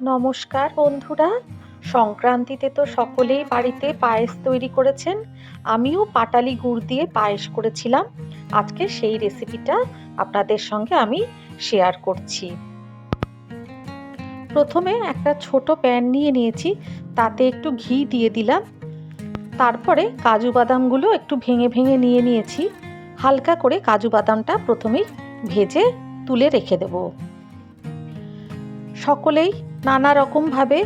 নমস্কার বন্ধুরা। সংক্রান্তিতে তো সকলেই বাড়িতে পায়েস তৈরি করেছেন। আমিও পাটালি গুড় দিয়ে পায়েস করেছিলাম। আজকে সেই রেসিপিটা আপনাদের সঙ্গে আমি শেয়ার করছি। প্রথমে একটা ছোট প্যান নিয়ে নিয়েছি, তাতে একটু ঘি দিয়ে দিলাম। তারপরে কাজু বাদামগুলো একটু ভেঙে ভেঙে নিয়ে নিয়েছি। হালকা করে কাজু বাদামটা প্রথমেই ভেজে তুলে রেখে দেবো। সকলেই নানা রকমভাবে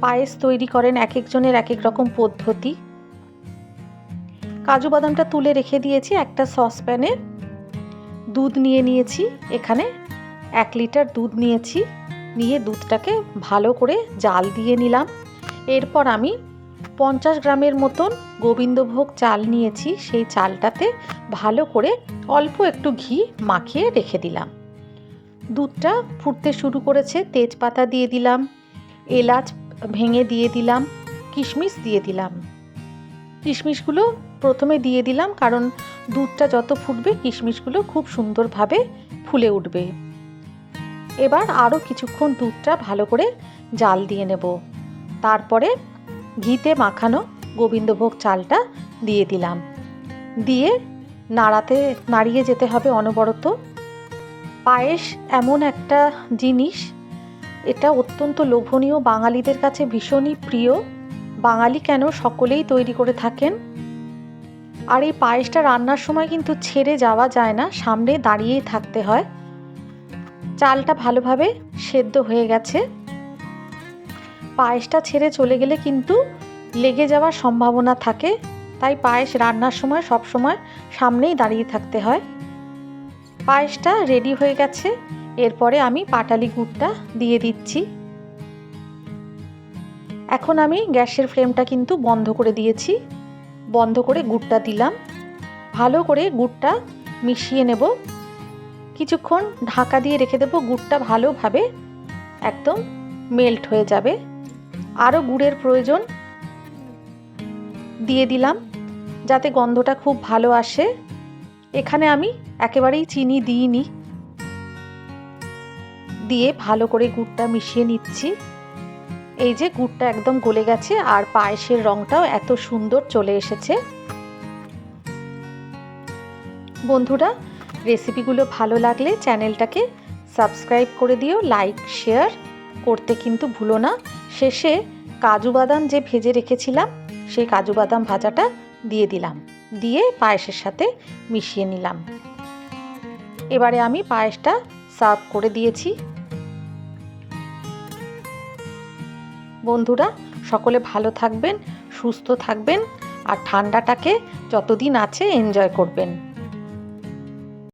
পায়েস তৈরি করেন এক একজনের এক এক রকম পদ্ধতি। কাজু বাদামটা তুলে রেখে দিয়েছি একটা সসপ্যানে। দুধ নিয়ে নিয়েছি, এখানে এক লিটার দুধ নিয়েছি, নিয়ে দুধটাকে ভালো করে জাল দিয়ে নিলাম। এরপর আমি পঞ্চাশ গ্রামের মতন গোবিন্দভোগ চাল নিয়েছি, সেই চালটাতে ভালো করে অল্প একটু ঘি মাখিয়ে রেখে দিলাম। দুধটা ফুটতে শুরু করেছে, তেজপাতা দিয়ে দিলাম, এলাচ ভেঙে দিয়ে দিলাম, কিশমিশ দিয়ে দিলাম। কিশমিশগুলো প্রথমে দিয়ে দিলাম কারণ দুধটা যত ফুটবে কিশমিশগুলো খুব সুন্দরভাবে ফুলে উঠবে। এবার আরও কিছুক্ষণ দুধটা ভালো করে জাল দিয়ে নেব। তারপরে ঘিতে মাখানো গোবিন্দভোগ চালটা দিয়ে দিলাম। দিয়ে নাড়াতে, নাড়িয়ে যেতে হবে অনবরত। পায়েস এমন একটা জিনিস, এটা অত্যন্ত লোভনীয়, বাঙালিদের কাছে ভীষণই প্রিয়। বাঙালি কেন সকলেই তৈরি করে থাকেন? আর এই পায়েসটা রান্নার সময় কিন্তু ছেড়ে যাওয়া যায় না, সামনে দাঁড়িয়েই থাকতে হয়। চালটা ভালোভাবে সেদ্ধ হয়ে গেছে। পায়েসটা ছেড়ে চলে গেলে কিন্তু লেগে যাওয়ার সম্ভাবনা থাকে, তাই পায়েস রান্নার সময় সব সময় সামনেই দাঁড়িয়ে থাকতে হয়। পায়েসটা রেডি হয়ে গেছে। এরপরে আমি পাটালি গুড়টা দিয়ে দিচ্ছি। এখন আমি গ্যাসের ফ্লেমটা কিন্তু বন্ধ করে দিয়েছি। বন্ধ করে গুড়টা দিলাম। ভালো করে গুড়টা মিশিয়ে নেব। কিছুক্ষণ ঢাকা দিয়ে রেখে দেবো। গুড়টা ভালোভাবে একদম মেল্ট হয়ে যাবে। আরও গুড়ের প্রয়োজন দিয়ে দিলাম। যাতে গন্ধটা খুব ভালো আসে। এখানে আমি একেবারেই চিনি দিইনি। দিয়ে ভালো করে গুড়টা মিশিয়ে নিচ্ছি। এই যে গুড়টা একদম গলে গেছে আর পায়েসের রঙটাও এত সুন্দর চলে এসেছে। বন্ধুরা, রেসিপিগুলো ভালো লাগলে চ্যানেলটাকে সাবস্ক্রাইব করে দিও, লাইক, শেয়ার করতে কিন্তু ভুলো না। শেষে কাজু বাদাম যে ভেজে রেখেছিলাম, সেই কাজু বাদাম ভাজাটা দিয়ে দিলাম। দিয়ে পায়েসের সাথে মিশিয়ে নিলাম। এবারে আমি পায়েসটা সার্ভ করে দিয়েছি। বন্ধুরা, সকলে ভালো থাকবেন, সুস্থ থাকবেন, আর ঠান্ডাটাকে যতদিন আছে এনজয় করবেন।